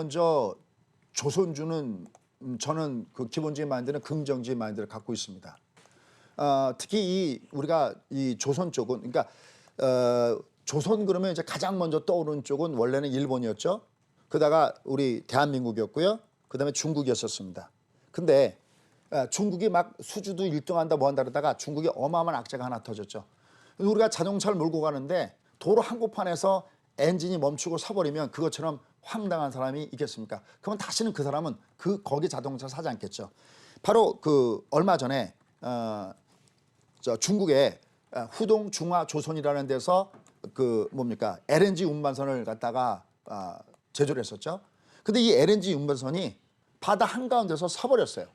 먼저 조선주는 음, 저는 그 기본적인 마인드는 긍정적인 마인드를 갖고 있습니다. 어, 특히 이 우리가 이 조선 쪽은 그러니까 어, 조선 그러면 이제 가장 먼저 떠오르는 쪽은 원래는 일본이었죠. 그다가 우리 대한민국이었고요. 그다음에 중국이었었습니다. 근데 어, 중국이 막 수주도 1등한다 뭐 한다 그러다가 중국이 어마어마한 악재가 하나 터졌죠. 우리가 자동차를 몰고 가는데 도로 한복판에서 엔진이 멈추고 서버리면 그것처럼 황당한 사람이 있겠습니까? 그러면 다시는 그 사람은 그 거기 자동차 사지 않겠죠. 바로 그 얼마 전에 어, 저 중국의 어, 후동 중화 조선이라는 데서 그 뭡니까 LNG 운반선을 갖다가 아, 제조를 했었죠. 근데 이 LNG 운반선이 바다 한가운데서 서버렸어요.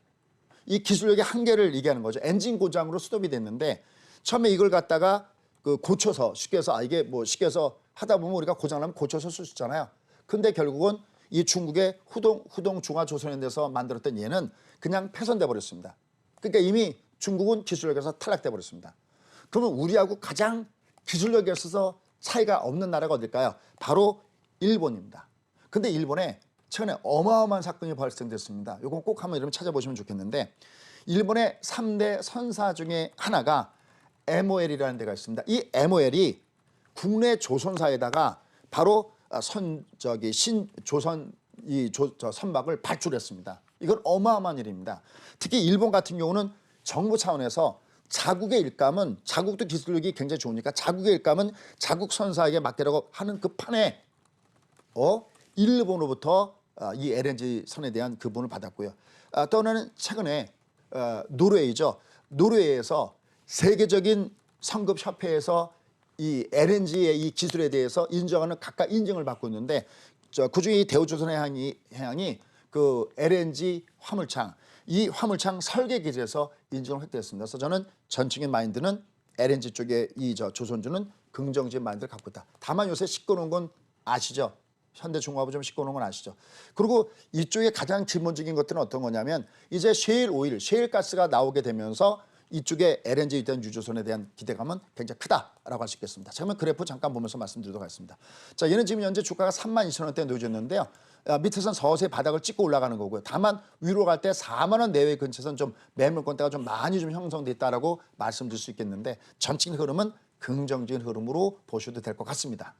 이 기술력의 한계를 얘기하는 거죠. 엔진 고장으로 스톱이 됐는데 처음에 이걸 갖다가 그 고쳐서 쉽게 해서 아 이게 뭐 쉽게 해서 하다 보면 우리가 고장나면 고쳐서 쓸 수 있잖아요. 근데 결국은 이 중국의 후동 후동 중화 조선인데서 만들었던 얘는 그냥 폐선돼 버렸습니다. 그러니까 이미 중국은 기술력에서 탈락돼 버렸습니다. 그러면 우리하고 가장 기술력에 있어서 차이가 없는 나라가 어딜까요? 바로 일본입니다. 근데 일본에 최근에 어마어마한 사건이 발생됐습니다. 이건 꼭 한번 이름 찾아보시면 좋겠는데 일본의 3대 선사 중에 하나가 MOL이라는 데가 있습니다. 이 MOL이 국내 조선사에다가 바로 아, 선 저기 신 조선 이 조, 저 선박을 발주했습니다. 이건 어마어마한 일입니다. 특히 일본 같은 경우는 정부 차원에서 자국의 일감은 자국도 기술력이 굉장히 좋으니까 자국의 일감은 자국 선사에게 맡기라고 하는 그 판에 어 일본으로부터 아, 이 LNG 선에 대한 그분을 받았고요. 아, 또 하나는 최근에 어, 노르웨이죠. 노르웨이에서 세계적인 성급 협회에서 이 LNG의 이 기술에 대해서 인정하는 각각 인증을 받고 있는데 저 그중에 이 대우조선 해양이 그 LNG 화물창 이 화물창 설계 기술에서 인정을 획득했습니다. 그래서 저는 전적인 마인드는 LNG 쪽에 이 저 조선주는 긍정적인 마인드를 갖고 있다. 다만 요새 시끄러운 건 아시죠? 현대중공업이 좀 시끄러운 건 아시죠? 그리고 이쪽에 가장 기본적인 것들은 어떤 거냐면 이제 셰일 오일, 셰일 가스가 나오게 되면서 이쪽에 LNG에 대한 유조선에 대한 기대감은 굉장히 크다라고 할 수 있겠습니다. 자, 그러면 그래프 잠깐 보면서 말씀드리도록 하겠습니다. 자, 얘는 지금 현재 주가가 3만 2천 원대 놓여졌는데요. 아, 밑에선 서서히 바닥을 찍고 올라가는 거고요. 다만 위로 갈 때 4만 원 내외 근처에서는 좀 매물권대가 좀 많이 좀 형성돼 있다라고 말씀드릴 수 있겠는데 전체적인 흐름은 긍정적인 흐름으로 보셔도 될 것 같습니다.